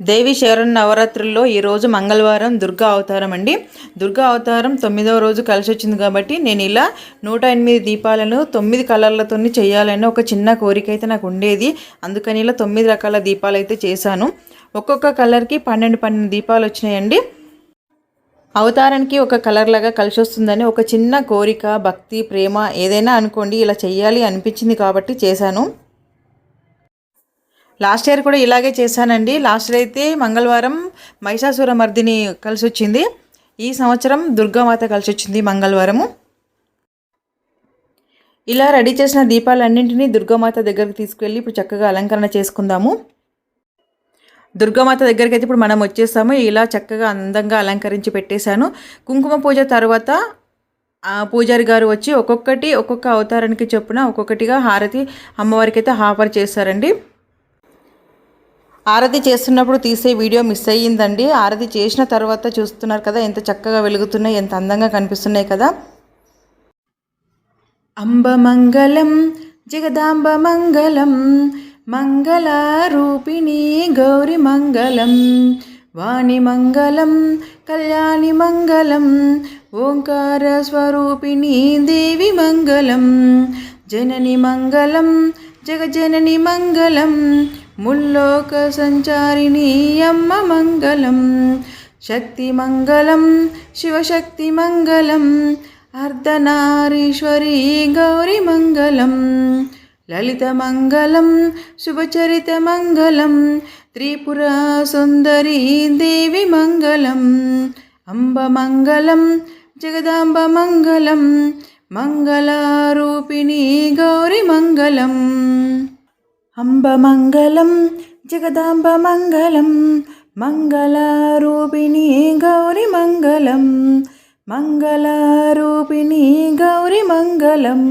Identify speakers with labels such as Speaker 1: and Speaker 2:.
Speaker 1: దేవి శరణ్ నవరాత్రుల్లో ఈరోజు మంగళవారం దుర్గా అవతారం అండి. దుర్గా అవతారం తొమ్మిదవ రోజు కలిసి వచ్చింది కాబట్టి నేను ఇలా నూట ఎనిమిది దీపాలను తొమ్మిది కలర్లతో చేయాలని ఒక చిన్న కోరిక అయితే నాకు ఉండేది. అందుకని ఇలా తొమ్మిది రకాల దీపాలు అయితే చేశాను. ఒక్కొక్క కలర్కి పన్నెండు పన్నెండు దీపాలు వచ్చినాయండి. అవతారానికి ఒక కలర్ లాగా కలిసి వస్తుందని ఒక చిన్న కోరిక భక్తి ప్రేమ ఏదైనా అనుకోండి ఇలా చేయాలి అనిపించింది కాబట్టి చేశాను. లాస్ట్ ఇయర్ కూడా ఇలాగే చేశానండి. లాస్ట్ ఇయర్ అయితే మంగళవారం మహిషాసుర మర్దిని కలిసి వచ్చింది ఈ సంవత్సరం దుర్గామాత కలిసి వచ్చింది మంగళవారము. ఇలా రెడీ చేసిన దీపాలన్నింటినీ దుర్గామాత దగ్గరికి తీసుకెళ్ళి ఇప్పుడు చక్కగా అలంకరణ చేసుకుందాము. దుర్గామాత దగ్గరికి అయితే ఇప్పుడు మనం వచ్చేసాము. ఇలా చక్కగా అందంగా అలంకరించి పెట్టేశాను. కుంకుమ పూజ తర్వాత పూజారి గారు వచ్చి ఒక్కొక్కటి ఒక్కొక్క అవతారానికి చొప్పున ఒక్కొక్కటిగా హారతి అమ్మవారికి అయితే ఆఫర్ చేశారండి. ఆరతి చేస్తున్నప్పుడు తీసే వీడియో మిస్ అయ్యిందండి. ఆరతి చేసిన తర్వాత చూస్తున్నారు కదా ఎంత చక్కగా వెలుగుతున్నాయి ఎంత అందంగా కనిపిస్తున్నాయి కదా. అంబ మంగళం జగదాంబ మంగళం మంగళారూపిణి గౌరి మంగళం వాణి మంగళం కళ్యాణి మంగళం ఓంకార స్వరూపిణి దేవి మంగళం జనని మంగళం జగజనని మంగళం ముల్లోక సంచారిణి అమ్మ మంగళం. శక్తి మంగళం శివశక్తి మంగళం అర్ధనారీశ్వరీ గౌరీ మంగళం. లలిత మంగళం శుభచరిత మంగళం త్రిపుర సుందరి దేవి మంగళం. అంబ మంగళం జగదాంబ మంగళం మంగళరూపిణి గౌరీ మంగళం. అంబ మంగళం జగదాంబ మంగళం మంగళరూపిణి గౌరి మంగళం మంగళరూపిణి గౌరి మంగళం